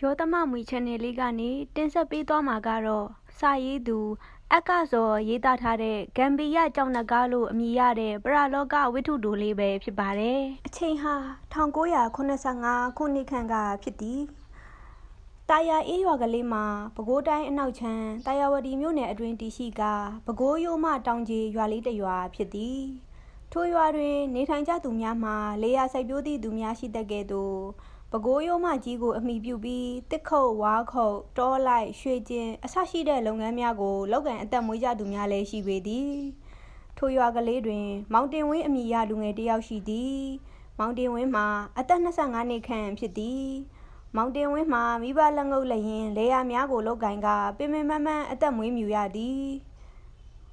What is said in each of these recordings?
ရောသမမွေ channel လေးကနေတင်ဆက်ပေးသွားမှာကတော့စာရေးသူ အက္ခဇော်ရေးသားထားတဲ့ဂမ်ဘီယာကြောင်နဂါလို့အမည်ရတဲ့ပရလောကဝိထုတိုလေးပဲဖြစ်ပါတယ်အချိန်ဟာ1985ခုနှစ်ခန့်ကဖြစ်သည်တာယာအေးရွာကလေးမှာပဲခူးတိုင်းအနောက်ချမ်းတာယာဝတီမြို့နယ်အတွင်းတည်ရှိကပဲခူးရိုးမတောင်ကြီးရွာလေးတစ်ရွာဖြစ်သည်ထိုရွာတွင် နေထိုင်ကြသူများမှာလေယာစိုက်ပျိုးသည့်သူများရှိတတ်ကဲ့သို့ ပဲခူးရိုးမကြီးကိုအမိပြုပြီးတစ်ခုတ်ဝါခုတ်တောလိုက်ရွှေကျင်အဆရှိတဲ့လုပ်ငန်းများကိုလုပ်ကန်အသက်မွေးကြသူများလည်းရှိပေသည်ထိုရွာကလေးတွင် မောင်တင်ဝင်းအမိရလူငယ်တစ်ယောက်ရှိသည်မောင်တင်ဝင်းမှာအသက်25နှစ်ခန့်ဖြစ်သည်မောင်တင်ဝင်းမှာမိဘလက်ငုပ်လျင်လေယာများကိုလုတ်ကင်ကပင်ပင်ပန်းပန်းအသက်မွေးမြူရသည်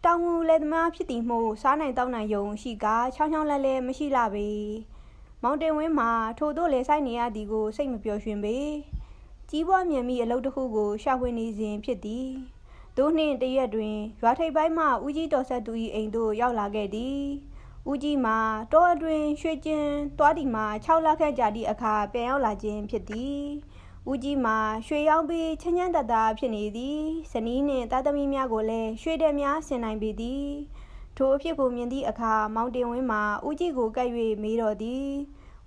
တောင်ငူလေသမားဖြစ်သည်မို့စားနိုင်တောက်နိုင်ယုံရှိကချောင်းချောင်းလဲလဲမရှိလာပေ မောင်တင်ဝင်းမှာထို့သို့လေဆိုင်နေရသည်ကိုစိတ်မပျော်ရွှင်ပေကြီးပွားမြင်မိအလုပ်တစ်ခုကိုရှာဖွေနေစဉ်ဖြစ်သည်သို့နှင့်တရက်တွင်ရွာထိပ်ပိုင်းမှဦးကြီးတော်ဆက်သူ၏အိမ်သို့ရောက်လာခဲ့သည်ဦးကြီးမှာတောအတွင်ရွှေကျင်သွားသည်မှာ6လခန့်ကြာသည့်အခါပြန်ရောက်လာခြင်းဖြစ်သည်ဦးကြီးမှာရွှေရောင်းပြီးချမ်းချမ်းသာသာဖြစ်နေသည်ဇနီးနှင့်သားသမီးများကိုလည်းရွှေတဲ့များဆင်နိုင်ပေသည် ထိုအဖြစ်ကိုမြင်သည့်အခါမောင်တင်ဝင်းမှာဦးကြီးကိုကပ်၍မေးတော်သည်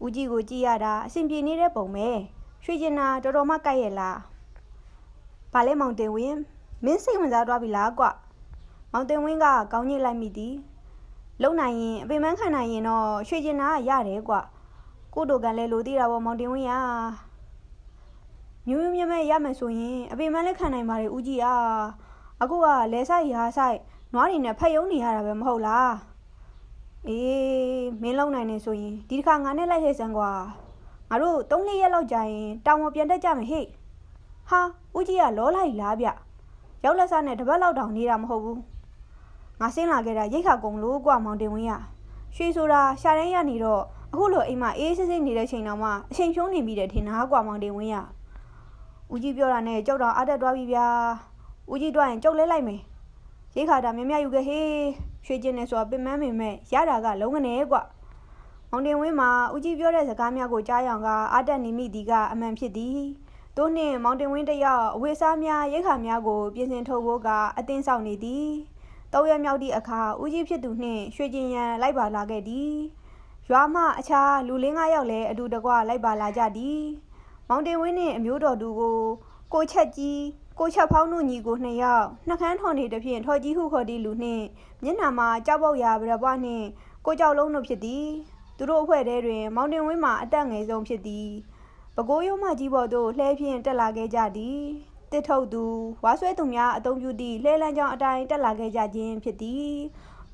ဦးကြီးကိုကြည့်ရတာအဆင်ပြေနေတဲ့ပုံပဲရွှေကျင်နာတော်တော်မှကပ်ရဲ့လားဘာလဲမောင်တင်ဝင်းမင်းစိတ်ဝင်စားသွားပြီလားကွမောင်တင်ဝင်းကကောင်းညစ်လိုက်မိသည်လုံနိုင်ရင်အပင်မခံနိုင်ရင်တော့ရွှေကျင်နာကရတယ်ကွကို့တို့ကလည်းလိုသေးတာပေါ့မောင်တင်ဝင်းရမျိုးမျိုးမြဲမြဲရမယ်ဆိုရင်အပင်မလည်းခံနိုင်ပါတယ်ဦးကြီးအားအခုကလဲဆိုင်ရာဆိုင် နွားတွေနဲ့ဖက်ယုံနေရတာပဲမဟုတ်လားအေးမင်းလုံနိုင်နေဆိုရင်ဒီတစ်ခါငါနဲ့လိုက်ဟဲ့စမ်းကွာငါတို့၃လေးရက်လောက်ကြာရင်တောင်ပေါ်ပြန်တက်ကြမယ်ဟေ့ဟာဦးကြီးကလောလိုက်လားဗျရောက်လက်စားနဲ့တပတ်လောက်တောင်နေတာမဟုတ်ဘူးငါဆင်းလာခဲ့တာရိတ်ခါကုန်လို့ကွာမောင်တင်ဝင်းရရွှေဆိုတာရှာတန်းရနေတော့အခုလိုအိမ်မှာအေးစစ်စစ်နေတဲ့ချိန်တောင်မှအချိန်ဖြုံးနေပြီတဲ့ထင်တာကွာမောင်တင်ဝင်းရဦးကြီးပြောတာနဲ့ကြောက်တော့အားတက်သွားပြီဗျာဦးကြီးတွားရင်ကြောက်လဲလိုက်မယ် ရိတ်ခါတာမြမယူခဲ့ဟေးရွှေကျင်းနေဆိုတာပင်မန်းပင်မဲ့ရတာကလုံးငနေကွာမောင်တင်ဝင်းမှာဦးကြီးပြောတဲ့စကားများကိုကြားရောင်ကအားတက်နေမိသည်ကအမှန်ဖြစ်သည်တို့နှင့်မောင်တင်ဝင်းတယောက်အဝေးစားများရိတ်ခါများကိုပြင်ဆင်ထုတ်ဖို့ကအသင်းဆောင်နေသည်တောက်ရမြောက်သည့်အခါဦးကြီးဖြစ်သူနှင့်ရွှေကျင်ရန်လိုက်ပါလာခဲ့သည်ရွာမှအခြားလူလေးငါးယောက်လည်းအတူတကွလိုက်ပါလာကြသည်မောင်တင်ဝင်းနှင့်အမျိုးတော်သူကိုကိုချက်ကြီး ကိုချက်ဖောင်းတို့ညီကိုနှစ်ယောက်နှကန်းထော်နေသဖြင့်ထော်ကြီးဟုခေါ်သည့်လူနှင့်မျက်နှာမှာကြောက်ပေါက်ရာဗရပွားနှင့်ကိုကြောက်လုံးတို့ဖြစ်သည်သူတို့အဖွဲ့ထဲတွင် မောင်တင်ဝင်းမှာအသက်ငယ်ဆုံးဖြစ်သည်ပဲခူးရုံးမကြီးပေါ်သို့လှဲဖြင့်တက်လာခဲ့ကြသည်တစ်ထုတ်သူဝါဆွဲသူများအုံပြုသည့်လှဲလန်းကြောင်းအတိုင်းတက်လာခဲ့ကြခြင်းဖြစ်သည်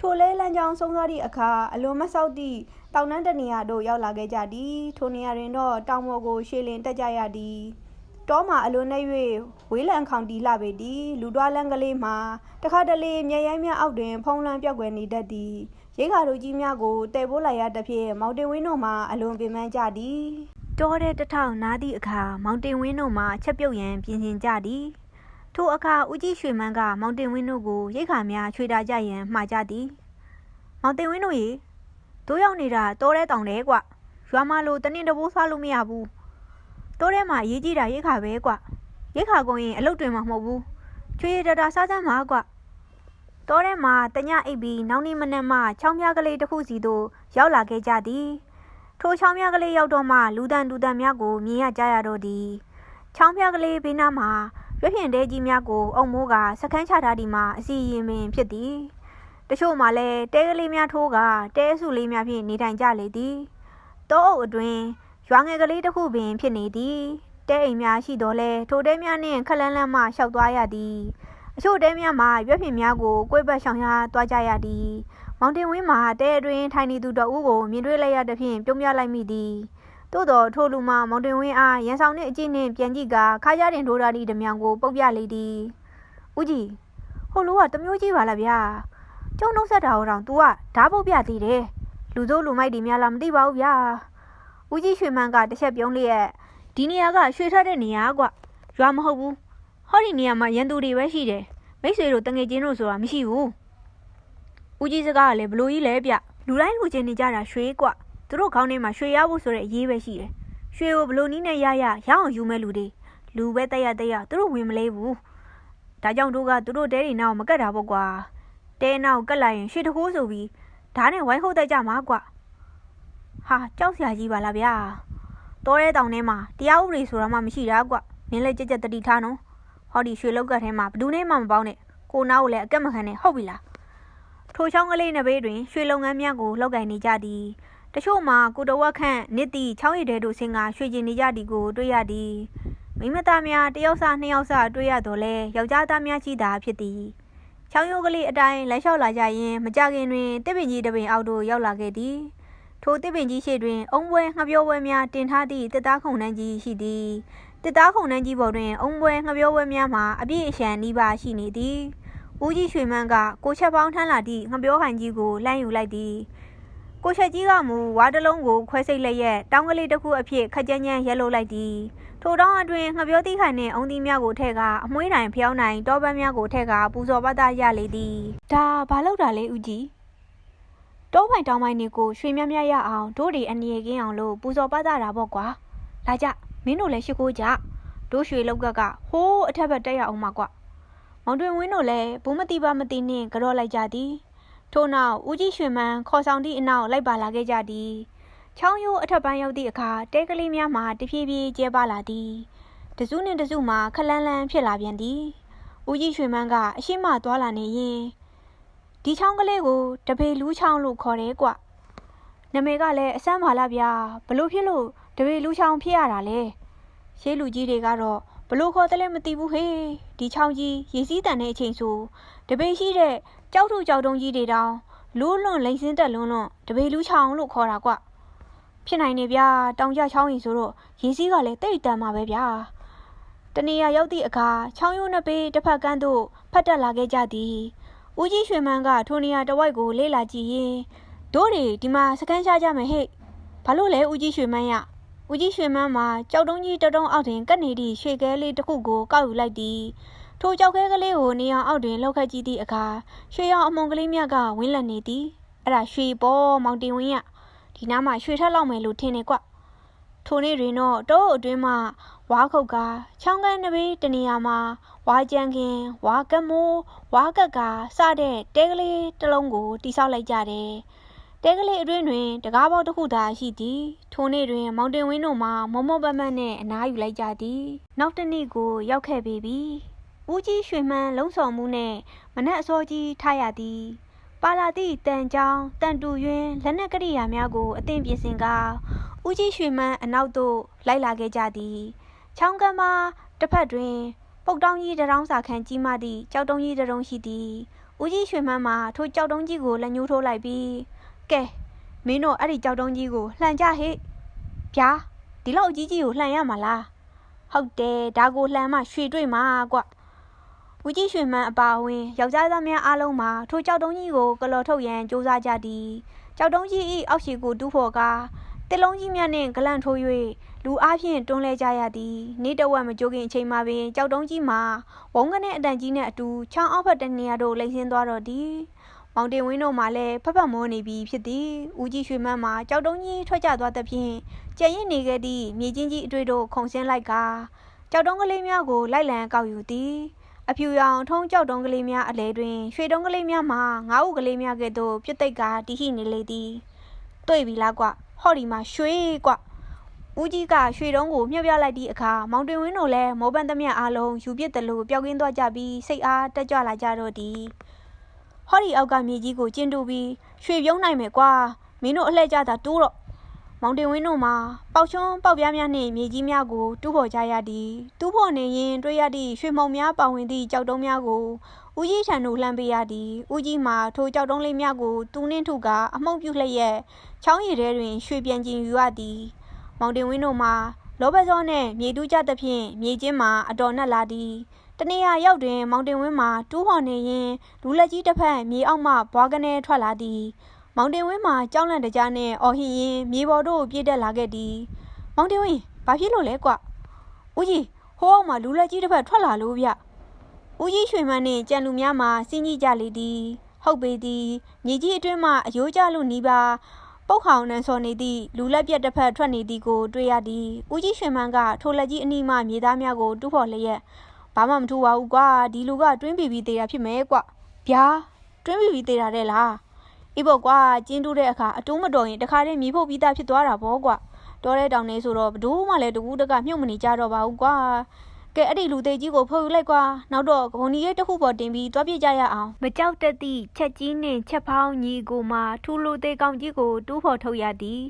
ထိုလဲလန်းကြောင်းဆုံးသွားသည့်အခါအလွန်မဆောက်သည့်တောင်တန်းတနေရာသို့ရောက်လာခဲ့ကြသည်ထိုနေရာတွင်တော့တောင်ပေါ်ကိုရှေလင်တက်ကြရသည် တောမှာအလွန်နဲ့၍ဝေးလံခေါင်တီလှပေသည်လူတွားလန်းကလေးမှာတခါတလေမြေရိုင်းများအောက်တွင် ဖုံးလွှမ်းပြောက်ွယ်နေတတ်သည်ရိခါတို့ကြီးများကိုတဲပိုးလိုက်ရသဖြင့်မောင်တင်ဝင်းတို့မှာအလွန်ပင်ပန်းကြသည်တောတဲ့တထောင်နားသည့်အခါမောင်တင်ဝင်းတို့မှာချက်ပြုတ်ရန်ပြင်ဆင်ကြသည်ထိုအခါဦးကြီးရွှေမန်းကမောင်တင်ဝင်းတို့ကိုရိခါများချွေတာကြရန်မှာကြသည်မောင်တင်ဝင်းတို့ရေတို့ရောက်နေတာတောတဲ့တောင်တဲ့ကွရွာမလို့တနင်တဘိုးစားလို့မရဘူး တောထဲမှာအရေးကြီးတာရိခါပဲကွရိခါကုန်ရင်အလုတ်တွင်မှာမဟုတ်ဘူးချွေရတတာစားစမ်းပါကွတောထဲမှာတညအိပ်ပြီးနောက်နေ့မနက်မှချောင်းပြားကလေးတစ်ခုစီသို့ရောက်လာခဲ့ကြသည်ထိုချောင်းပြားကလေးရောက်တော့မှလူတန်လူတန်များကိုမြင်ရကြရတော့သည်ချောင်းပြားကလေးဘေးနားမှာရွက်ဖြင့်တဲကြီးများကိုအုံမိုးကစခန်းချထားသည်မှာအစီရင်ပင်ဖြစ်သည်တချို့မှလည်းတဲကလေးများထိုးကတဲစုလေးများဖြင့်နေထိုင်ကြလေသည်တောအုပ်အတွင် ရွာငယ်ကလေးတစ်ခုပင်ဖြစ်နေသည်တဲအိမ်များရှိတော်လဲထိုတဲများနှင့်ခက်လန်းလန်းမှရှောက်သွားရသည်အချို့တဲများမှာရွက်ဖြင့်များကိုကိုယ်ပတ်ဆောင်ရသွားကြရသည်မောင်တင်ဝင်းမှာတဲအတွင်ထိုင်နေသူတအူးကိုမြင်တွေ့လိုက်ရသဖြင့်ပြုံးပြလိုက်မိသည်သို့တော်ထိုလူမှမောင်တင်ဝင်းအားရန်ဆောင်နှင့်အကြည့်နှင့်ပြန်ကြည့်ကခါးကြတင်ထိုးတာသည့်ဓမြောင်ကိုပုတ်ပြလေသည်ဦးကြီးဟိုလူကတမျိုးကြီးပါလားဗျာကျုံနှုတ်ဆက်တာဟောတောင် तू ကဓာတ်ပုတ်ပြသေးတယ်လူစိုးလူမိုက်တွေများလားမသိပါဘူးဗျာ ဦးကြီးရွှေမန်းကတစ်ချက်ပြုံးလျက်ဒီနေရာကရွှေထက်တဲ့နေရာကွရွာမဟုတ်ဘူးဟောဒီနေရာမှာရန်သူတွေပဲရှိတယ်မိတ်ဆွေတို့တငယ်ချင်းတို့ဆိုတာမရှိဘူးဦးကြီးစကားကလည်းဘလို့ကြီးလဲဗျလူတိုင်းလူချင်းနေကြတာရွှေကွသူတို့ခေါင်းထဲမှာရွှေရဖို့ဆိုတဲ့အရေးပဲရှိတယ်ရွှေကိုဘလို့နီးနဲ့ရရရအောင်ယူမဲ့လူတွေလူပဲတက်ရတက်ရသူတို့ဝင်မလေးဘူးဒါကြောင့်တို့ကသူတို့တဲတွေနောက်မကတ်တာပေါ့ကွာတဲနောက်ကတ်လိုက်ရင်ရှေ့တခိုးဆိုပြီးဓာတ်နဲ့ဝိုင်းဟုတ်တတ်ကြမှာကွာ ဟာကြောက်စရာကြီးပါလားဗျာတောရဲတောင်ထဲမှာတရားဥပဒေဆိုတာမှမရှိတာကွာမင်းလည်းကြက်ကြက်တတိထားနော်ဟောဒီရွှေလောက်ကတ်ထဲမှာဘယ်သူနဲ့မှမပေါင်းနဲ့ကိုနားကိုလည်းအကက်မခံနဲ့ဟုတ်ပြီလားထိုချောင်းကလေးနှစ်ဘေးတွင်ရွှေလုပ်ငန်းများကိုလောက်ကင်နေကြသည်တချို့မှာကိုတဝက်ခန့်နစ်တီချောင်းရည်တဲတို့ဆင်ကရွှေကျင်နေကြသည်ကိုတွေ့ရသည်မိမသားများတယောက်စားနှစ်ယောက်စားတွေ့ရတော့လဲယောက်ျားသားများရှိတာဖြစ်သည်ချောင်းရိုးကလေးအတိုင်းလမ်းလျှောက်လာကြရင်မကြခင်တွင်တစ်ပင်ကြီးတစ်ပင်အောက်သို့ရောက်လာခဲ့သည် ထိုတစ်ပင်ကြီးရှိတွင် အုံပွဲငှပြောပွဲများတင်ထားသည့်တစ်သားခုံနှန်းကြီးရှိသည်တစ်သားခုံနှန်းကြီးပေါ်တွင် အုံပွဲငှပြောပွဲများမှာအပြည့်အရှံနီးပါးရှိနေသည်ဦးကြီးရွှေမန်းကကိုချက်ပေါင်းထမ်းလာသည့်ငှပြောဟန်ကြီးကိုလှမ်းယူလိုက်သည်ကိုချက်ကြီးကမူဝါတစ်လုံးကိုခွဲစိတ်လက်ရက်တောင်းကလေးတစ်ခုအဖြစ်ခက်ကြမ်းကြမ်းရက်လို့လိုက်သည်ထိုတောင်းအတွင်းငှပြောတိခိုင်နှင့်အုံသီးများကိုထည့်ကအမွှေးတိုင်ဖျောင်းတိုင်တောပန်းများကိုထည့်ကပူဇော်ပတ်သားရလေသည်ဒါဘာလို့တာလဲဦးကြီး တောပိုင်တောင်းပိုင်တွေကိုရွှေမြမြရအောင်တို့တွေအနေကင်းအောင်လို့ပူဇော်ပတ်သားတာပေါ့ကွာလာကြမင်းတို့လည်းရှိခိုးကြတို့ရွှေလောက်ကကဟိုးအထက်ဘက်တက်ရအောင်ပါကွာမောင်တွင်ဝင်းတို့လည်းဘူးမတိပါမတိနှင့်ကြော့လိုက်ကြသည်ထို့နောက်ဦးကြီးရွှေမန်းခေါ်ဆောင်သည့်အနောက်လိုက်ပါလာခဲ့ကြသည်ချောင်းရိုးအထက်ပိုင်းရောက်သည့်အခါတဲကလေးများမှတဖြည်းဖြည်းကျဲပါလာသည်တစုနှင့်တစုမှခလန်းလန်းဖြစ်လာပြန်သည်ဦးကြီးရွှေမန်းကအရှိမသွားလာနေရင် ဒီချောင်းကလေးကိုတပေလူးချောင်းလို့ခေါ်တယ်ကွနမေကလည်းအစမ်းပါလားဗျာဘလို့ဖြစ်လို့တပေလူးချောင်းဖြစ်ရတာလဲရှေးလူကြီးတွေကတော့ဘလို့ခေါ်တယ်လဲမသိဘူးဟေးဒီချောင်းကြီးရေစည်းတန်တဲ့အချိန်ဆိုတပေရှိတဲ့ကြောက်ထုကြောက်တုံးကြီးတွေတောင်လိုးလွန်လိမ့်စင်းတက်လွန်းလွန်းတပေလူးချောင်းလို့ခေါ်တာကွဖြစ်နိုင်နေဗျာတောင်ကြချောင်းကြီးဆိုတော့ရေစည်းကလည်းတိတ်တန်မှာပဲဗျာတနေရာရောက်သည့်အခါချောင်းရိုးနှစ်ပေတစ်ဖက်ကန်းသို့ဖတ်တက်လာခဲ့ကြသည် ဦးကြီးရွှေမန်းကထိုနေရာတစ်ဝိုက်ကိုလေ့လာကြည့်ရင်တို့တွေဒီမှာစကန်ရှားကြမယ်ဟဲ့ဘာလို့လဲဦးကြီးရွှေမန်းရဦးကြီးရွှေမန်းမှာကြောက်တုံးကြီးတတုံးအောက်တွင်ကပ်နေသည့်ရွှေခဲလေးတစ်ခုကိုကောက်ယူလိုက်သည်ထိုကြောက်ခဲကလေးကိုနေအောင်အောက်တွင်လောက်ခတ်ကြည့်သည့်အခါရွှေရောင်အမုံကလေးမြတ်ကဝင်းလက်နေသည်အဲ့ဒါရွှေပေါ်မောင်တင်ဝင်းရဒီနားမှာရွှေထက်လောက်မယ်လို့ထင်နေကွထိုနေ့တွင်တော့တောအုပ်အတွင်းမှဝါခုတ်ကချောင်းကန်းတစ်ပေးတနေရာမှာဝါကြံခင်ဝါကမိုးဝါကက်ကစတဲ့တဲကလေးတစ်လုံးကိုတိဆောက်လိုက်ကြတယ်တဲကလေးအတွင်းတွင်တကားပေါက်တစ်ခုသာရှိသည်ထိုနေ့တွင် မောင်တင်ဝင်းတို့မှမမောပတ်မတ်နှင့်အနားယူလိုက်ကြသည်နောက်တစ်နေ့ကိုရောက်ခဲ့ပြီပြီဦးကြီးရွှေမှန်းလုံးဆောင်မှုနဲ့မနက်အစောကြီးထားရသည်ပါလာသည့်တန်ချောင်းတန်တူယွင်းလက်နက်ကရိယာများကိုအသင်ပြင်ဆင်ကဦးကြီးရွှေမှန်းအနောက်သို့လိုက်လာခဲ့ကြသည်ချောင်းကမ်းမှာတစ်ဖက်တွင် ပုတ်တောင်းကြီးတရောင်းစာခန်းကြီးမှသည့်ကြောက်တုံးကြီးတရုံရှိသည်ဦးကြီးရွှေမှန်းမှာထိုကြောက်တုံးကြီးကိုလက်ညှိုးထိုးလိုက်ပြီးကဲမင်းတို့အဲ့ဒီကြောက်တုံးကြီးကိုလှန်ကြဟဲ့ဗျာဒီလောက်အကြီးကြီးကိုလှန်ရမှာလားဟုတ်တယ်ဒါကိုလှန်မှရွှေတွေ့မှာကွဦးကြီးရွှေမန်းအပါအဝင်ယောက်ျားသားများအားလုံးမှာထိုကြောက်တုံးကြီးကိုကလော်ထုတ်ရန်ကြိုးစားကြသည်ကြောက်တုံးကြီး၏အောက်ခြေကိုတူးဖော်ကာတစ်လုံးကြီးများနှင့်ဂလန့်ထိုး၍ လူအားဖြင့်တွန်းလဲကြရသည်နေ့တဝက်မကြိုခင်အချိန်မှာပင်ကြောက်တုံးကြီးမှာဝုံကနေအတန်ကြီးနှင့်အတူချောင်းအောက်ဘက်တနေရာသို့လိမ့်ဆင်းသွားတော့သည်မောင်တင်ဝင်းတို့မှလည်းဖက်ဖက်မောနေပြီဖြစ်သည်ဦးကြီးရွှေမန်းမှာကြောက်တုံးကြီးထွက်ကျသွားသဖြင့်ကြံ့ရင်နေခဲ့သည့်မြေချင်းကြီးအတွေ့တို့ခုန်ဆင်းလိုက်ကာကြောက်တုံးကလေးများကိုလိုက်လံကောက်ယူသည်အဖြူရောင်ထုံးကြောက်တုံးကလေးများအလဲတွင်ရွှေတုံးကလေးများမှာငါးဥကလေးများကဲ့သို့ပြစ်သိက်ကတည်ရှိနေလေသည်တွေ့ပြီလားကွဟောဒီမှာရွှေကွ ဦးကြီးကရွှေတုံးကိုမြှုပ်ပြလိုက်သည့်အခါမောင်တင်ဝင်းတို့လည်းမောပန်းသမျှအားလုံးယူပစ်တယ်လို့ပျောက်ကင်းသွားကြပြီးစိတ်အားတက်ကြွလာကြတော့သည်ဟောဒီအောက်ကမြေကြီးကိုကျင်းတူပြီးရွှေပြုံးနိုင်မယ်ကွာမင်းတို့အလှည့်ကြတာတိုးတော့မောင်တင်ဝင်းတို့မှာပေါက်ချွန်းပေါက်ပြားများနှင့်မြေကြီးများကိုတူးဖော်ကြရသည်တူးဖော်နေရင်တွေ့ရသည့်ရွှေမှုံများပါဝင်သည့်ကြောက်တုံးများကိုဦးကြီးထံသို့လှမ်းပေးရသည်ဦးကြီးမှာထိုကြောက်တုံးလေးများကိုတူးနှင်းထုကအမှုန့်ပြုလျက်ချောင်းရည်ထဲတွင်ရွှေပြန်ကျင်ယူရသည် မောင်တင်ဝင်းတို့မှာလောဘစောနှင့်မြေတူးကြသဖြင့်မြေချင်းမှာအတော်နှက်လာသည်တနေရာရောက်တွင် မောင်တင်ဝင်းမှာတူးဖော်နေရင်လူလက်ကြီးတစ်ဖက်မြေအောက်မှဘွားကနေထွက်လာသည်မောင်တင်ဝင်းမှာကြောက်လန့်တကြားနဲ့အော်ဟစ်ရင်းမြေပေါ်သို့ပြေးတက်လာခဲ့သည်မောင်တင်ဝင်းဘာဖြစ်လို့လဲကွဦးကြီးဟိုးအောင်မှာလူလက်ကြီးတစ်ဖက်ထွက်လာလို့ဗျဦးကြီးရွှေမန်းနှင့်ကြံလူများမှာစင်းကြီးကြလေသည်ဟုတ်ပေသည်မြေကြီးအတွင်းမှအယိုးကျလို့နီးပါဘ ပုတ်ခေါင်နှံစော်နေသည့်လူလက်ပြက်တစ်ဖက်ထွက်နေသည်ကိုတွေ့ရသည်ဦးကြီးရွှေမန်းကထိုလက်ကြီးအနီးမှမြေသားများကိုတူးဖော်လျက်ဘာမှမထူပါဘူးကွာဒီလူကတွင်းပီပီသေးတာဖြစ်မယ်ကွဗျာတွင်းပီပီသေးတာတဲ့လားအေးပေါ့ကွာကျင်းတူးတဲ့အခါအတိုးမတော်ရင်တခါတည်းမြေဖို့ပြီးသားဖြစ်သွားတာပေါ့ကွတော်တဲ့တောင်နေဆိုတော့ဘဒိုးမှလည်းတကူးတကမြုပ်မနေကြတော့ပါဘူးကွာ ကဲအဲ့ဒီလူသေးကြီးကိုဖုတ်ယူလိုက်ကွာနောက်တော့ကဘုံကြီးရဲ့တစ်ခုပေါ်တင်ပြီးတွားပြကြရအောင်မကြောက်တတ်သည့်ချက်ကြီးနှင့်ချက်ဖောင်းညီကိုမှထူလူသေးကောင်ကြီးကိုတူးဖော်ထုတ်ရသည်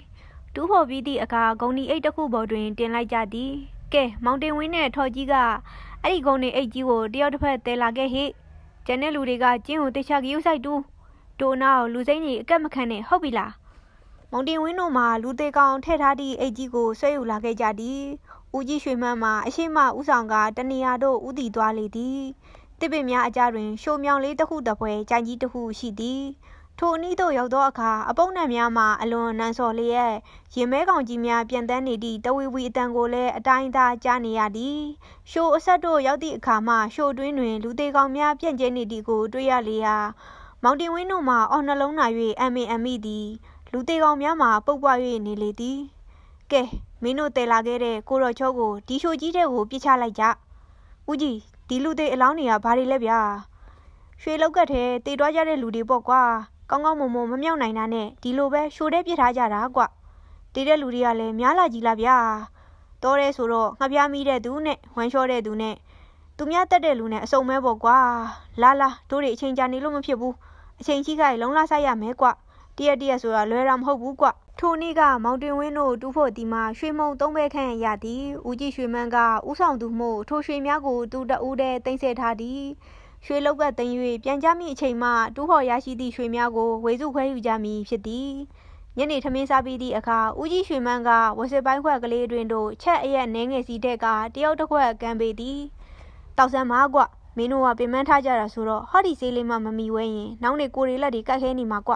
တူးဖော်ပြီးသည့်အခါဂုံဒီအိတ်တစ်ခုပေါ်တွင်တင်လိုက်ကြသည်ကဲမောင်တင်ဝင်းနဲ့ထော်ကြီးကအဲ့ဒီဂုံဒီအိတ်ကြီးကိုတယောက်တစ်ဖက်တဲလာခဲ့ဟိကျန်တဲ့လူတွေကကျင်းကိုတေချာကယူဆိုင်တူးတိုနောက်လူစိမ့်ကြီးအကက်မခံနဲ့ဟုတ်ပြီလားမောင်တင်ဝင်းတို့မှလူသေးကောင်ထည့်ထားသည့်အိတ်ကြီးကိုဆွဲယူလာခဲ့ကြသည်။ ဦးကြီးရွှေမန်းမှအရှိမဦးဆောင်ကတနေရာတို့ဦးတည်သွားလေသည်။တစ်ပင်များအကြတွင်ရှိုးမြောင်လေးတစ်ခုတစ်ပွဲကြိုင်ကြီးတစ်ခုရှိသည်။ထိုအနီးသို့ရောက်သောအခါအပုပ်နံများမှအလွန်နန်းစော်လျက်ရင်မဲကောင်ကြီးများပြန်တန်းနေသည့်တဝီဝီအတန်ကိုလည်းအတိုင်းသားကြားနေရသည်။ရှိုးအဆက်တို့ရောက်သည့်အခါမှရှိုးတွင်းတွင်လူသေးကောင်များပြန့်ကျဲနေသည်ကိုတွေ့ရလေရာမောင်တင်ဝင်းတို့မှအော်နှလုံးနာ၍အမင်အမိသည်လူသေးကောင်များမှာပုတ်ပွား၍နေလေသည် ကဲမင်းတို့တည်လာခဲ့တဲ့ကိုရော်ချောကိုဒီရှိုကြီးတဲ့ကိုပြစ်ချလိုက်ကြဦးကြီးဒီလူသေးအလောင်းတွေကဘာတွေလဲဗျာရွှေလောက်ကတ်ထဲတည်သွားကြတဲ့လူတွေပေါ့ကွာကောင်းကောင်းမွန်မွန်မမြောက်နိုင်တာနဲ့ဒီလိုပဲရှိုတဲ့ပြစ်ထားကြတာကွတည်တဲ့လူတွေကလည်းများလာကြီးလားဗျာတော်ရဲဆိုတော့ငှက်ပြားမိတဲ့သူနဲ့ဝမ်းလျှောတဲ့သူနဲ့သူများတက်တဲ့လူနဲ့အစုံမဲပေါ့ကွာလာလာတို့တွေအချိန်ကြာနေလို့မဖြစ်ဘူးအချိန်ကြီးခိုင်လုံးလာဆိုင်ရမယ်ကွတရက်တရက်ဆိုတာလွယ်တာမဟုတ်ဘူးကွ ထိုနေ့ကမောင်တင်ဝင်းတို့တူးဖို့ဒီမှာရွှေမုံသုံးဘဲခန့်ရသည်ဦးကြီးရွှေမန်းကဥဆောင်သူမှုထိုရွှေများကိုတူတအူးတဲ့တင်ဆက်ထားသည်ရွှေလောက်ကတင်၍ပြန်ကြမိအချိန်မှတူးဖို့ရရှိသည့်ရွှေများကိုဝေစုခွဲယူကြမည်ဖြစ်သည်ညနေထမင်းစားပြီးသည့်အခါဦးကြီးရွှေမန်းကဝစစ်ပိုင်းခွက်ကလေးတွင်တို့ချက်အရက်နှင်းငယ်စီတဲ့ကတယောက်တစ်ခွက်ကံပေသည်တောက်ဆန်းမကွမင်းတို့ကပင်မထားကြတာဆိုတော့ဟောဒီဆေးလေးမှမမီဝဲရင်နောက်နေကိုရီလက်တွေကတ်ခဲနေမှာကွ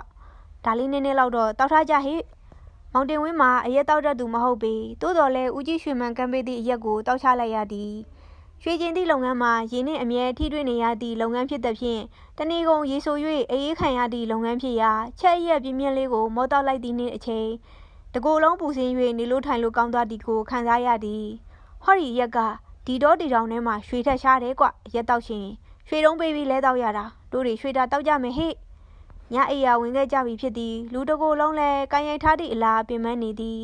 ဒါလေးနည်းနည်းလောက်တော့တောက်ထားကြဟိ မောင်တင်ဝင်းမှာအရက်တောက်တတ်သူမဟုတ်ပေသို့တော်လဲဦးကြီးရွှေမန်ကမ်းပေးသည့်အရက်ကိုတောက်ချလိုက်ရသည်ရွှေကျင်သည့်လုပ်ငန်းမှာရင်းနှင့်အမြဲထိတွေ့နေရသည့်လုပ်ငန်းဖြစ်သဖြင့်တဏီကုံရေဆို၍အေးအေးခံရသည့်လုပ်ငန်းဖြစ်ရာချက်ရက်ပြင်းပြင်းလေးကိုမောတောက်လိုက်သည့်နေ့အချိန်တကိုယ်လုံးပူစင်း၍နေလို့ထိုင်လို့ကောင်းသွားသည်ကိုခံစားရသည်ဟောဒီရက်ကဒီတော့ဒီတောင်ထဲမှာရွှေထက်ရှားတယ်ကွရက်တောက်ရှင်ရွှေတုံးပေးပြီးလဲတောက်ရတာတို့တွေရွှေတာတောက်ကြမယ်ဟိ ညအိယာဝင်ခဲ့ကြပြီဖြစ်သည် လူတကိုယ်လုံးလည်းကိုင်ရိုက်ထားသည့်အလားပင်မနေသည်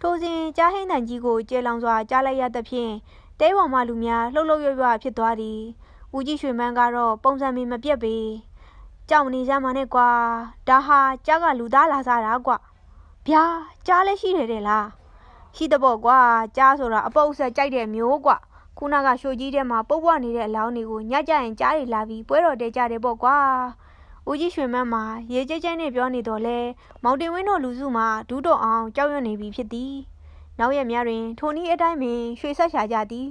ထိုစဉ်ကြားဟိန်းတန်ကြီးကိုကျေလောင်စွာကြားလိုက်ရသဖြင့်တဲပေါ်မှလူများလှုပ်လှုပ်ရွရွဖြစ်သွားသည်ဦးကြီးရွှေမန်းကတော့ပုံစံမီမပြတ်ပေကြောက်မနေစမ်းပါနဲ့ကွာဒါဟာကြားကလူသားလာစားတာကွဗျာကြားလည်းရှိတယ်တဲ့လားရှိတဲ့ပေါ့ကွာကြားဆိုတာအပုပ်ဆက်ကြိုက်တဲ့မျိုးကွခုနကရှိုကြီးထဲမှာပုတ်ပွားနေတဲ့အလောင်းတွေကိုညကြရင်ကြားတွေလာပြီးပွဲတော်တဲကြတယ်ပေါ့ကွာ ဦးကြီးရွှေမန်းမှာရေကြဲကြဲနဲ့ပြောနေတော့လဲမောင်တင်ဝင်းတို့လူစုမှာဒူးတော့အောင်ကြောက်ရွံ့နေပြီဖြစ်သည်နောက်ရက်များတွင်ထိုနည်းအတိုင်းပင်ရွှေဆက်ရှာကြသည်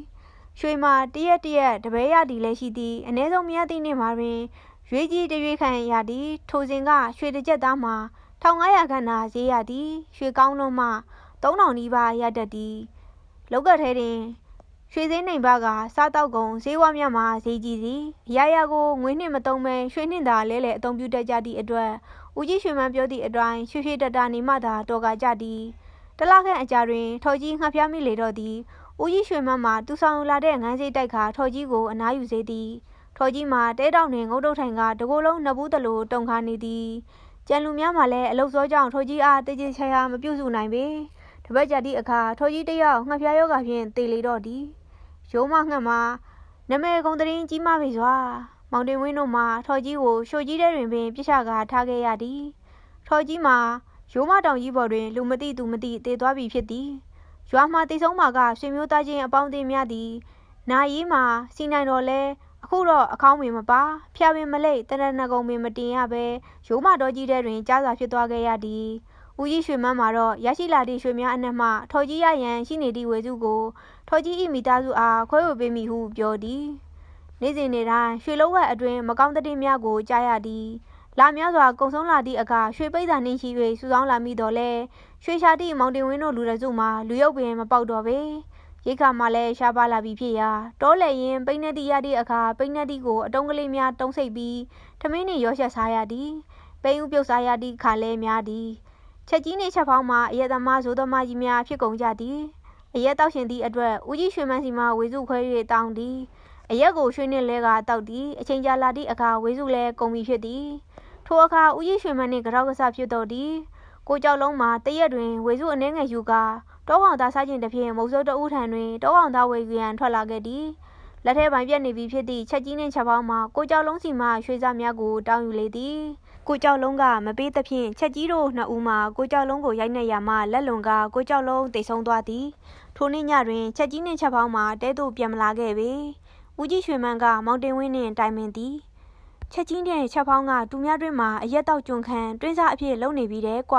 ရွှေမှာတရက်တရက်တပဲရသည်လည်းရှိသည်အ ਨੇ ဆုံးမရသည့်နေ့မှာတွင်ရွေးကြီးတရွေးခံရသည်ထိုစဉ်ကရွှေတစ်ကြက်သားမှာ1500ခန့်သာဈေးရသည်ရွှေကောင်းလုံးမှ3000နီးပါးရတတ်သည်လောက်ကထဲတွင် ရွှေစင်းနိုင်ဘကစားတောက်ကုန်ဈေးဝါမြတ်မှာဈေးကြီးသည်အရာရာကိုငွေနှင့်မသုံးဘဲရွှေနှင့်သာလဲလှယ်အသုံးပြုတတ်ကြသည့်အတွက်ဦးကြီးရွှေမန်းပြောသည့်အတိုင်းရွှေရွှေတတနေမှသာတော်ကားကြသည်တလခန့်အကြာတွင်ထော်ကြီးငှက်ပြားမိလေတော့သည်ဦးကြီးရွှေမန်းမှာသူဆောင်လာတဲ့ငန်းစိတ်တိုက်ခါထော်ကြီးကိုအနားယူစေသည်ထော်ကြီးမှာတဲတောင်တွင်ငုတ်တုတ်ထိုင်ကတကိုယ်လုံးနှစ်ဘူးတလို့တုံခါနေသည်ကျန်လူများမှာလည်းအလုတ်စောကြောင့်ထော်ကြီးအားတည်ကြချရာမပြုစုနိုင်ပေတပတ်ကြာသည့်အခါထော်ကြီးတယောက်ငှက်ပြားယောဂဖြင့်တေလေတော့သည် ရိုးမငှက်မှာနမဲကုံတရင်ကြီးမပြီစွာမောင်တင်ဝင်းတို့မှာထော်ကြီးကိုရှိုကြီးတဲ့တွင်ပင်ပြစ်ချကာထားခဲ့ရသည်ထော်ကြီးမှာရိုးမတောင်ကြီးပေါ်တွင်လူမသိသူမသိတေသွားပြီဖြစ်သည်ရွာမှာတည်ဆုံးမှာကဆွေမျိုးသားချင်းအပေါင်းအသင်းများသည်နာရီမှာစီနိုင်တော်လဲအခုတော့အကောင်းပင်မပါဖျာပင်မလိတ်တရဏဂုံပင်မတင်ရပဲရိုးမတော်ကြီးတဲ့တွင်ကြားစာဖြစ်သွားခဲ့ရသည် ဦးကြီးရွှေမန်းမှာတော့ရရှိလာသည့်ရွှေများအနက်မှထော်ကြီးရရန်ရှိနေသည့်ဝေစုကိုထော်ကြီးဤမိသားစုအားခွဲဝေပေးမိဟုပြောသည်နေ့စဉ်နေ့တိုင်းရွှေလုံးဝက်အတွင်မကောင်းတဲ့များကိုကြားရသည်လာများစွာကုံဆုံးလာသည့်အခါရွှေပိတ်သာနှင်းရှိ၍စူဆောင်းလာမိတော့လဲရွှေရှာသည့်မောင်တင်ဝင်းတို့လူရစုမှာလူရုပ်ပင်မပေါက်တော့ပေရိတ်ခါမှလည်းရှားပါလာပြီဖြစ်ရာတောလဲရင်ပိန်းနေသည့်ရသည့်အခါပိန်းနေသည့်ကိုအတုံးကလေးများတုံးဆိတ်ပြီးထမင်းနှင့်ရောချက်စားရသည်ပိန်းဥပြုတ်စားရသည့်ခါလဲများသည် ချက်ကြီးနှင့်ချက်ဖောင်းမှာအရက်သမားဇိုးသမားကြီးများဖြစ်ကုန်ကြသည်အရက်တောက်ရှင်သည့်အတွက်ဦးကြီးရွှေမန်းစီမှဝေစုခွဲ၍တောင်းသည်အရက်ကိုရွှေနှင့်လဲကတောက်သည်အချိန်ကြာလာသည့်အခါဝေစုလဲကုန်ပြီဖြစ်သည်ထိုအခါဦးကြီးရွှေမန်းနှင့်ကြောက်ကစားဖြစ်တော့သည်ကိုကြောက်လုံးမှာတရက်တွင်ဝေစုအနှဲငယ်ယူကာတောကောင်သားစားခြင်းတစ်ဖြင့်မုတ်ဆိုးတဦးထံတွင်တောကောင်သားဝေရန်ထွက်လာခဲ့သည်လက်ထဲပိုင်းပြက်နေပြီဖြစ်သည့်ချက်ကြီးနှင့်ချက်ပေါင်းမှာကိုကြောက်လုံးစီမှရွှေစားများကိုတောင်းယူလေသည် ကိုကြောက်လုံးကမပေးသဖြင့်ချက်ကြီးတို့နှစ်ဦးမှကိုကြောက်လုံးကိုရိုက်နှက်ရမှလက်လွန်ကကိုကြောက်လုံးတိတ်ဆုံးသွားသည်ထိုနေ့ညတွင်ချက်ကြီးနှင့်ချက်ပေါင်းမှာတဲသို့ပြန်မလာခဲ့ပေဦးကြီးရွှေမန်းကမောင်တင်ဝင်းနှင့်တိုင်ပင်သည်ချက်ကြီးတဲ့ချက်ဖောင်းကတူများတွင်းမှာအရက်တောက်ကျွန်းခံတွင်းစားအဖြစ်လုံနေပြီးတယ်ကွ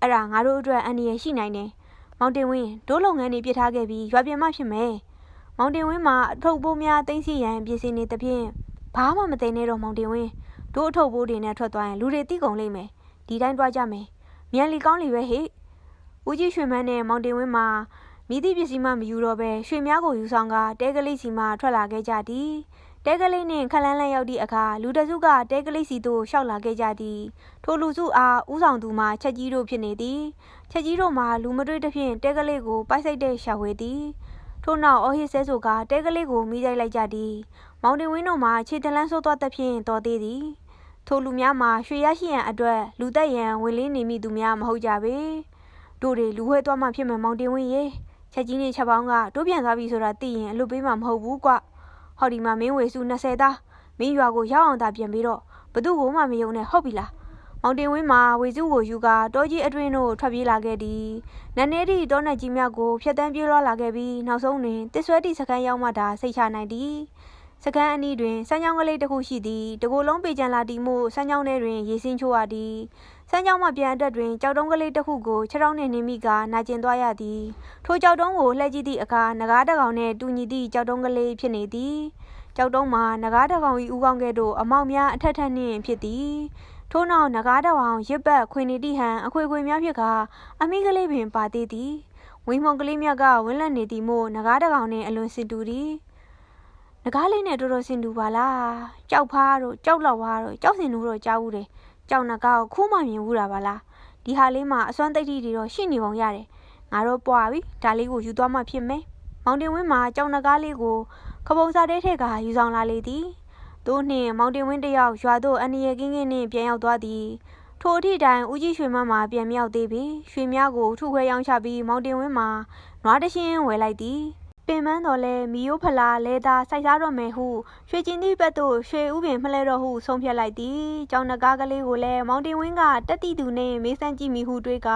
အဲ့ဒါငါတို့အတွက်အန္တရာယ်ရှိနိုင်တယ်မောင်တင်ဝင်းဒိုးလုပ်ငန်းတွေပြစ်ထားခဲ့ပြီးရွာပြင်မှဖြစ်မယ်မောင်တင်ဝင်းမှာအထုပ်ပိုးများတင်းစီရန်ပြင်ဆင်နေသဖြင့်ဘာမှမသိနေတော့မောင်တင်ဝင်း တို့အထုပ်ပိုးတွေနဲ့ထွက်သွားရင်လူတွေတိကုန်လိမ့်မယ်ဒီတိုင်းတွားကြမယ်မြန်လီကောင်းလီပဲဟေ့ဦးကြီးရွှေမန်းနဲ့မောင်တင်ဝင်းမှာမိသည့်ပစ္စည်းမှမယူတော့ပဲရွှေများကိုယူဆောင်ကတဲကလေးစီမှထွက်လာခဲ့ကြသည်တဲကလေးနှင့်ခလန်းလန်းရောက်သည့်အခါလူတစုကတဲကလေးစီသို့ရှောက်လာခဲ့ကြသည်ထိုလူစုအားဥဆောင်သူမှာချက်ကြီးတို့ဖြစ်နေသည်ချက်ကြီးတို့မှာလူမတွေ့သဖြင့်တဲကလေးကိုပိုက်ဆိုင်တဲ့ရှာဝေသည်ထို့နောက်အော်ဟစ်ဆဲဆိုကတဲကလေးကိုမိတိုက်လိုက်ကြသည်မောင်တင်ဝင်းတို့မှာခြေတလန်းဆိုးသွားသဖြင့်တော်သေးသည် ထိုလူများမှာရွှေရရှိရန်အတွက်လူသက်ရန်ဝင်လင်းနေမိသူများမဟုတ်ကြပေတို့တွေလူဝဲသွားမှဖြစ်မယ်မောင်တင်ဝင်းရေချက်ကြီးနဲ့ချက်ပေါင်းကတို့ပြန်သွားပြီဆိုတာသိရင်အလွတ်ပေးမှာမဟုတ်ဘူးကွဟော်ဒီမှာမင်းဝေစု20သားမင်းရွာကိုရောက်အောင်သာပြန်ပြီးတော့ဘသူ့ကိုမှမယုံနဲ့ဟုတ်ပြီလားမောင်တင်ဝင်းမှာဝေစုကိုယူကာတောကြီးအတွင်းတို့ထွက်ပြေးလာခဲ့သည်နန်းနေသည့်တောနက်ကြီးများကိုဖျက်တမ်းပြေးလွှားလာခဲ့ပြီးနောက်ဆုံးတွင်တစ်ဆွဲသည့်စကန်ရောက်မှသာစိတ်ချနိုင်သည် စကန်အနီးတွင်စမ်းချောင်းကလေးတစ်ခုရှိသည်တကိုယ်လုံးပေကြံလာသည်မို့စမ်းချောင်းထဲတွင်ရေစင်းချိုးရသည်စမ်းချောင်းမှပြန်အတက်တွင်ကြောက်တုံးကလေးတစ်ခုကိုခြေထောက်နှင့်နှင်းမိကနာကျင်သွားရသည်ထိုကြောက်တုံးကိုလှည့်ကြည့်သည့်အခါငကားတစ်ကောင်နှင့်တူညီသည့်ကြောက်တုံးကလေးဖြစ်နေသည်ကြောက်တုံးမှာနဂါးတကောင်ဤဥကောင်းကဲ့သို့အမောက်များအထက်ထက်နှင့်ဖြစ်သည်ထို့နောက်နဂါးတကောင်ရစ်ပတ်ခွေနေတိဟန်အခွေခွေများဖြစ်ကအမိကလေးပင်ပါသေးသည်ဝင်းမုံကလေးမြတ်ကဝင်းလက်နေသည်မို့နဂါးတကောင်နှင့်အလွန်စင်တူသည် နဂါးလေးနဲ့တော်တော်စင်တူပါလားကြောက်ဖားတို့ကြောက်လောက်ဝါတို့ကြောက်စင်တို့တော့ကြားဘူးတယ်ကြောက်နဂါးကိုခိုးမှမြင်ဘူးတာပါလားဒီဟာလေးမှာအစွမ်းတိတ်တိတွေတော့ရှိနေပုံရတယ်ငါတော့ပွားပြီဒါလေးကိုယူသွားမှဖြစ်မယ်မောင်တင်ဝင်းမှာကြောက်နဂါးလေးကိုခပုံစားတဲထက်ကယူဆောင်လာလေသည်တို့နှင့်မောင်တင်ဝင်းတယောက်ရွာသို့အန်ရကင်းကင်းနှင့်ပြန်ရောက်သွားသည်ထိုအထိတိုင်ဦးကြီးရွှေမန်းမှာပြန်မြောက်သေးပြီရွှေများကိုထုခွဲရောင်းချပြီးမောင်တင်ဝင်းမှာနွားတရှင်းဝယ်လိုက်သည် ပင်မန်းတော်လဲမီယိုးဖလာလဲသားစိုက်စားတော့မယ်ဟုရွှေကျင်သည့်ဘက်သို့ရွှေဥပင်မှလဲတော့ဟုဆုံးဖြတ်လိုက်သည်ကျောင်းနဂါးကလေးကိုလည်းမောင်တင်ဝင်းကတက်တီသူနှင့်မေးစမ်းကြည့်မိဟုတွေးက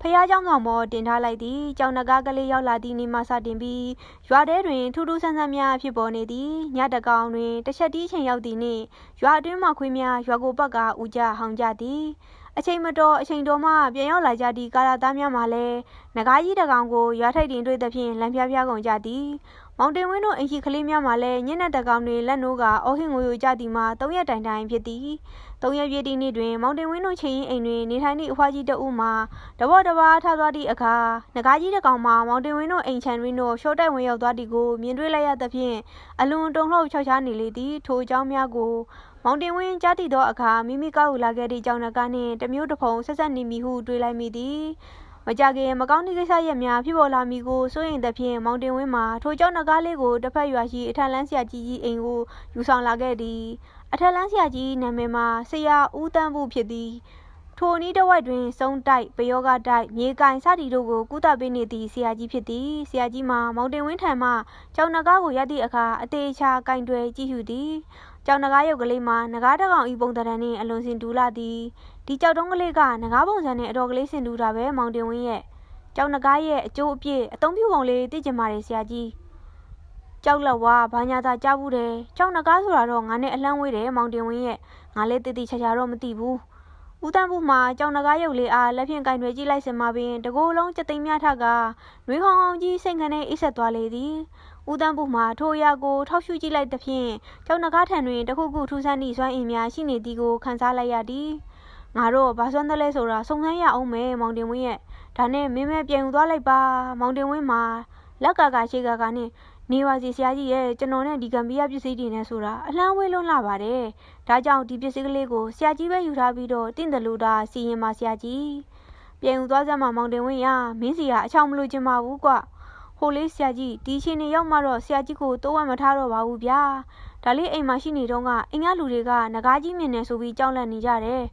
ဖះเจ้าဆောင်ပေါ်တင်ထားလိုက်သည်ကျောင်းနဂါးကလေးရောက်လာသည့်နေ့မှစတင်ပြီးရွာထဲတွင်ထူးထူးဆန်းဆန်းများဖြစ်ပေါ်နေသည်ညတကောင်တွင်တစ်ချက်တီးချိန်ရောက်သည်နှင့်ရွာအတွင်းမှခွေးများရွာကိုပတ်ကဦးကြဟောင်ကြသည် အချိန်မတော်အချိန်တော်မှပြန်ရောက်လာကြသည့်ကာလာသားများမှလည်းငကားကြီးတကောင်ကိုရွာထိပ်တင်တွေ့သဖြင့်လမ်းပြားပြားကုန်ကြသည်မောင်တင်ဝင်းတို့အင်ရှိကလေးများမှလည်းညနေတကောင်တွင်လက်နိုးကအော်ဟင်ငိုယိုကြသည်မှာ၃ရက်တိုင်တိုင်ဖြစ်သည်၃ရက်ပြည့်သည့်နေ့တွင်မောင်တင်ဝင်းတို့ချင်းရင်အိမ်တွင်နေထိုင်သည့်အဖွားကြီးတဦးမှာတဘောတဘာထားသွားသည့်အခါငကားကြီးတကောင်မှာမောင်တင်ဝင်းတို့အိမ်ချန်တွင်တို့ရှော့တိုက်ဝင်ရောက်သွားသည်ကိုမြင်တွေ့လိုက်ရသဖြင့်အလွန်တုန်လှုပ်ခြောက်ခြားနေလေသည်ထိုအကြောင်းများကို မောင်တင်ဝင်းကြားတည်သောအခါမိမိကောက်ယူလာခဲ့သည့်ကြောင်နကနှင့်တမျိုးတစ်ဖုံဆက်ဆက်နေမိဟုတွေးလိုက်မိသည်မကြခင်မကောင်းသည့်ကိစ္စရက်များဖြစ်ပေါ်လာမည်ကိုစိုးရိမ်သဖြင့်မောင်တင်ဝင်းမှာထိုကြောင်နကားလေးကိုတစ်ဖက်ရွာရှိအထက်လန်းဆရာကြီးကြီးအိမ်ကိုယူဆောင်လာခဲ့သည်အထက်လန်းဆရာကြီးနာမည်မှာဆရာဦးတန်းဖို့ဖြစ်သည်ထိုနည်းတစ်ဝက်တွင်စုံတိုက်ပယောဂတိုက်မြေကင်စသည်တို့ကိုကုသပေးနေသည့်ဆရာကြီးဖြစ်သည်ဆရာကြီးမှာမောင်တင်ဝင်းထံမှကြောင်နကားကိုရသည့်အခါအသေးချာကင်တွယ်ကြည့်ရှုသည် ကြောင်နဂါးရုပ်ကလေးမှာနဂါးတကောင်ဤပုံတရံနှင့်အလွန်စင်တူလာသည်ဒီကြောက်တုံးကလေးကနဂါးပုံစံနဲ့အတော်ကလေးစင်တူတာပဲမောင်တင်ဝင်းရဲ့ကြောင်နဂါးရဲ့အကျိုးအပြည့်အသုံးပြုပုံလေးသိကျင်ပါတယ်ဆရာကြီးကြောက်လက်ဝါဘာညာသာကြားဘူးတယ်ကြောင်နဂါးဆိုတာတော့ငါနဲ့အလန်းဝေးတယ်မောင်တင်ဝင်းရဲ့ငါလည်းတည်တည်ချာချာတော့မသိဘူးဦးတန်းဘူးမှာကြောင်နဂါးရုပ်လေးအားလက်ဖြင့်ကင်တွေကြည့်လိုက်စင်မှာပင်တကိုယ်လုံးစက်သိမ်းများထကနှွေးခေါင်ခေါင်ကြီးစိတ်ကနေအိပ်ဆက်သွားလေသည် ဦးတန်းပုမှထိုအရာကိုထောက်ရှုကြည့်လိုက်သဖြင့်ကျောင်းနဂါထံတွင်တခုခုထူးဆန်းသည့်စွမ်းအင်များရှိနေသည်ကိုခန်းစားလိုက်ရသည်ငါတို့ဘာစွမ်းသလဲဆိုတာစုံစမ်းရအောင်မယ်မောင်တင်ဝင်းရဲ့ဒါနဲ့မင်းမဲပြန်ယူသွားလိုက်ပါမောင်တင်ဝင်းမှာလက်ကကရှိကကနဲ့နေပါစီဆရာကြီးရဲ့ကျွန်တော်နဲ့ဒီကံပီးရပစ္စည်းတွေနဲ့ဆိုတာအလန်းဝေးလွန်းလာပါတယ်ဒါကြောင့်ဒီပစ္စည်းကလေးကိုဆရာကြီးပဲယူထားပြီးတော့တင့်တယ်လို့ဒါစီရင်ပါဆရာကြီးပြန်ယူသွားစမ်းမမောင်တင်ဝင်းရမင်းစီကအချောင်မလို့ချင်ပါဘူးကွ ဟိုလေးဆရာကြီးဒီအချိန်နေရောက်မှတော့ဆရာကြီးကိုတိုးဝက်မထားတော့ပါဘူးဗျာဒါလေးအိမ်မှာရှိနေတော့ကအင်္ဂလူတွေကငကားကြီးမြင်နေဆိုပြီးကြောက်လန့်နေကြတယ်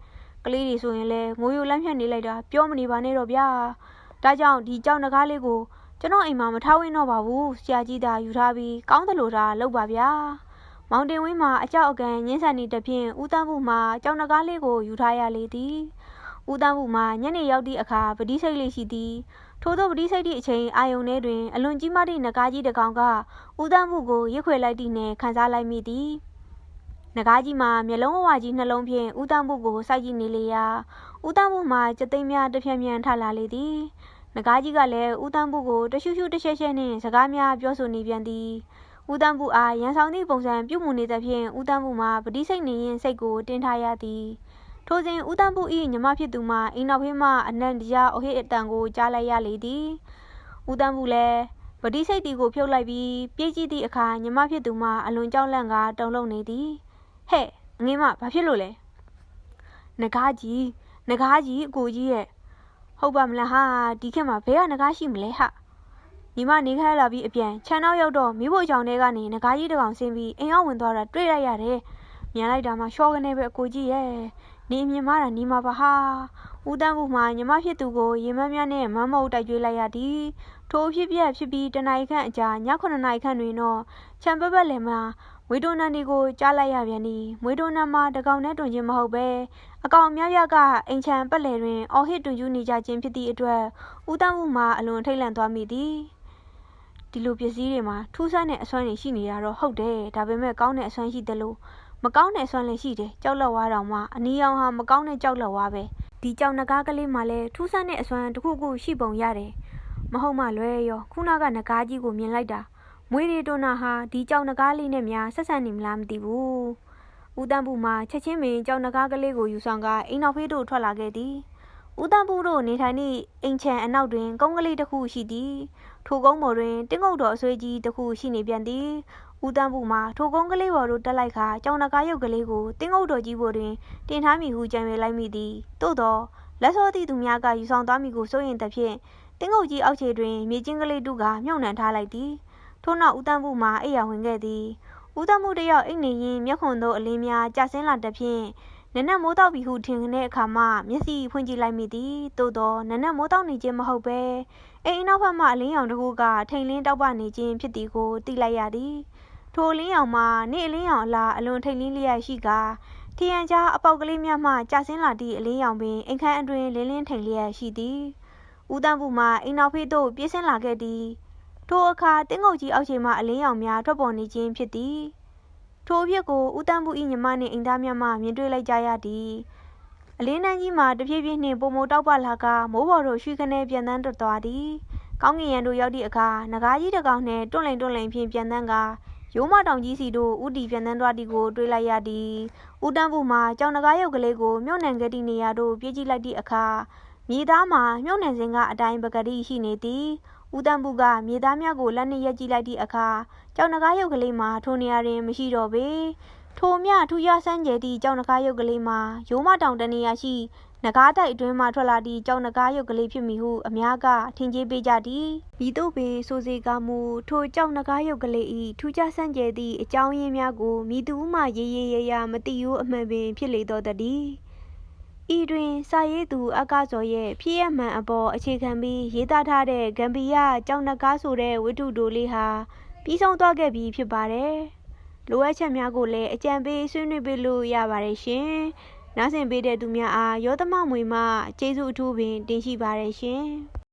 ကလေးတွေဆိုရင်လည်းငိုယိုလန့်ဖြတ်နေလိုက်တာပြောမနေပါနဲ့တော့ဗျာဒါကြောင့်ဒီကြောက်ငကားလေးကိုကျွန်တော်အိမ်မှာမထားဝင်းတော့ပါဘူးဆရာကြီးသာယူထားပြီးကောင်းတယ်လို့သာလုပ်ပါဗျာမောင်တင်ဝင်းမှာအကြောက်အကန်ညှင်းဆန်နေတဖြင့်ဦးတန်းမှုမှာကြောက်ငကားလေးကိုယူထားရလေသည်ဦးတန်းမှုမှာညနေရောက်သည့်အခါပတိစိတ်လေးရှိသည် ထို့သောပတိစိတ်သည့်အချိန်အာယုန်ထဲတွင်အလွန်ကြီးမားသည့်ငကားကြီးတစ်ကောင်ကဦးတန်းမှုကိုရစ်ခွေလိုက်သည့်နှင့်ခံစားလိုက်မိသည်ငကားကြီးမှာမျက်လုံးဝဝကြီးနှလုံးဖြင့်ဦးတန်းမှုကိုစိုက်ကြည့်နေလေရာဦးတန်းမှုမှာကြက်သိမ်းများတစ်ဖြန်းဖြန်းထလာလေသည်ငကားကြီးကလည်းဦးတန်းမှုကိုတရှုရှုတရှက်ရှက်နှင့်စကားများပြောဆိုနေပြန်သည်ဦးတန်းမှုအားရန်ဆောင်သည့်ပုံစံပြုမှုနေသဖြင့်ဦးတန်းမှုမှာပတိစိတ်နေရင်စိတ်ကိုတင်းထားရသည် ထိုစဉ်ဦးတန်းမှု၏ညီမဖြစ်သူမှာအိမ်နောက်ဖေးမှအနံ့တရားအဟိအတန်ကိုကြားလိုက်ရလေသည်ဦးတန်းမှုလည်းပတိစိတ်တီကိုဖြုတ်လိုက်ပြီးပြေးကြည့်သည့်အခါညီမဖြစ်သူမှာအလွန်ကြောက်လန့်ကတုန်လှုပ်နေသည်ဟဲ့ငင်းမဘာဖြစ်လို့လဲငကားကြီးငကားကြီးအကိုကြီးရဲ့ဟုတ်ပါမလားဟာဒီခေတ်မှာဘယ်ကငကားရှိမလဲဟာညီမနေခိုင်းလာပြီးအပြန်ခြံနောက်ရောက်တော့မိဖို့ကြောင့်ထဲကနေငကားကြီးတစ်ကောင်ဆင်းပြီးအိမ်အောင်ဝင်သွားတာတွေ့လိုက်ရတယ်မြန်လိုက်တာမှရှော့ကနေပဲအကိုကြီးရဲ့ နေမြင်မတာနေမှာပါဟာဦးတန်းဘူးမှာညီမဖြစ်သူကိုရေမန်းများနဲ့မမ်းမုတ်တိုက်ကြွေးလိုက်ရသည်ထိုအဖြစ်ပြက်ဖြစ်ပြီးတနင်္ဂနွေခန့်အကြာည9နာရီခန့်တွင်တော့ခြံပက်ပက်လယ်မှာမွေးတိုနန်ဒီကိုကြားလိုက်ရပြန်သည်မွေးတိုနန်မှာတကောင်နဲ့တွင်ချင်းမဟုတ်ပဲအကောင်များများကအိမ်ချံပက်လယ်တွင်အော်ဟစ်တွင်ကျူးနေကြခြင်းဖြစ်သည့်အတွက်ဦးတန်းမှုမှာအလွန်ထိတ်လန့်သွားမိသည်ဒီလိုပစ္စည်းတွေမှာထူးဆန်းတဲ့အစွမ်းတွေရှိနေတာတော့ဟုတ်တယ်ဒါပေမဲ့ကောင်းတဲ့အစွမ်းရှိတယ်လို့ မကောင်းတဲ့အစွမ်းလည်းရှိတယ်ကြောက်လက်ဝါးတောင်မှအနီရောင်ဟာမကောင်းတဲ့ကြောက်လက်ဝါးပဲဒီကြောက်နဂါးကလေးမှလည်းထူးဆန်းတဲ့အစွမ်းတစ်ခုခုရှိပုံရတယ်မဟုတ်မှလွဲရောခုနကနဂါးကြီးကိုမြင်လိုက်တာမွေးရီတွန်းနာဟာဒီကြောက်နဂါးလေးနဲ့များဆက်ဆံနေမလားမသိဘူးဦးတန်းပူမှာချက်ချင်းပင်ကြောက်နဂါးကလေးကိုယူဆောင်ကအိမ်နောက်ဖေးတို့ထွက်လာခဲ့သည်ဦးတန်းပူတို့နေထိုင်သည့်အိမ်ချံအနောက်တွင်ကုန်းကလေးတစ်ခုရှိသည်ထိုကုန်းပေါ်တွင်တင်းငုတ်တော်အဆွေးကြီးတစ်ခုရှိနေပြန်သည် ဦးတန်းပူမှာထိုကုန်းကလေးပေါ်သို့တက်လိုက်ခါကြောင်နဂါးရုပ်ကလေးကိုတင်းငုတ်တော်ကြီးပေါ်တွင်တင်ထားမိဟုကြံရွယ်လိုက်မိသည်သို့သောလက်စောသည့်သူများကယူဆောင်သွားမိကိုစိုးရင်သဖြင့်တင်းငုတ်ကြီးအောက်ခြေတွင်မြေကျင်းကလေးတုကမြုပ်နှံထားလိုက်သည်ထို့နောက်ဦးတန်းမှုမှာအိယာဝင်ခဲ့သည်ဦးတန်းမှုတယောက်အိတ်နေရင်မျက်ခွန်သို့အလင်းများကျဆင်းလာတဲ့ဖြင့်နနက်မိုးတောက်ပြီဟုထင်တဲ့အခါမှမျက်စိဖွင့်ကြည့်လိုက်မိသည်သို့သောနနက်မိုးတောက်နေခြင်းမဟုတ်ပဲအိမ်နောက်ဘက်မှအလင်းရောင်တစ်ခုကထိန်လင်းတောက်ပနေခြင်းဖြစ်သည်ကိုသိလိုက်ရသည် ထိုအလင်းရောင်မှာနေ့အလင်းရောင်အလားအလွန်ထိန်လင်းလျက်ရှိကာထီရန်ကြားအပေါက်ကလေးများမှကျဆင်းလာသည့်အလင်းရောင်ပင်အိမ်ခန်းအတွင်းလင်းလင်းထိန်လျက်ရှိသည်ဦးတန်းပူမှအိမ်နောက်ဖေးသို့ပြေးဆင်းလာခဲ့သည်ထိုအခါတင်းငုတ်ကြီးအောက်ခြေမှအလင်းရောင်များထွက်ပေါ်နေခြင်းဖြစ်သည်ထိုအဖြစ်ကိုဦးတန်းပူ၏ညီမနှင့်အိမ်သားများမှမြင်တွေ့လိုက်ကြရသည်အလင်းတန်းကြီးမှာတဖြည်းဖြည်းနှင့်ပုံမတောက်ပလာကမိုးပေါ်သို့ရွှေခနဲပြန်တန်းထွက်သွားသည်ကောင်းကင်ရံတို့ရောက်သည့်အခါငကားကြီးတစ်ကောင်နှင့်တွန့်လိန်တွန့်လိန်ဖြင့်ပြန်တန်းက ရိုးမတောင်ကြီးစီတို့ဥတီပြန်တန်းသွားသည်ကိုတွေ့လိုက်ရသည်ဦးတန်းပူမှာကြောင်နဂါးရုပ်ကလေးကိုမြုပ်နှံခဲ့သည့်နေရာသို့ပြေးကြည့်လိုက်သည့်အခါမြေသားမှာမြုပ်နှံစဉ်ကအတိုင်းပကတိရှိနေသည်ဦးတန်းပူကမြေသားများကိုလက်နှင့်ရက်ကြည့်လိုက်သည့်အခါကြောင်နဂါးရုပ်ကလေးမှာထိုနေရာတွင်မရှိတော့ပေထိုမြထူရဆန်းကျဲသည့်ကြောင်နဂါးရုပ်ကလေးမှာရိုးမတောင်တနေရာရှိ နဂါးတိုက်အတွင်းမှထွက်လာသည့်ကြောင်နဂါးရုပ်ကလေးဖြစ်မိဟုအများကထင်ကြေးပေးကြသည်မိတို့ပင်ဆိုစေကမူထိုကြောင်နဂါးရုပ်ကလေး၏ထူးခြားဆန်းကျဲသည့်အကြောင်းရင်းများကိုမိသူမှရေရေရရမတိရိုးအမှန်ပင်ဖြစ်လေတော့တည်းဤတွင်စာရေးသူအကစောရဲ့ဖြစ်ရမှန်အပေါ်အခြေခံပြီးရေးသားထားတဲ့ဂမ်ဘီယာကြောင်နဂါးဆိုတဲ့ဝတ္ထုတိုလေးဟာပြီးဆုံးသွားခဲ့ပြီဖြစ်ပါတယ်လိုအပ်ချက်များကိုလည်းအကြံပေးဆွေးနွေးပေးလို့ရပါတယ်ရှင်။ နားဆင်ပေးတဲ့သူများအားရောသမမွေမှကျေးဇူးအထူးပင်တင်ရှိပါတယ်ရှင်။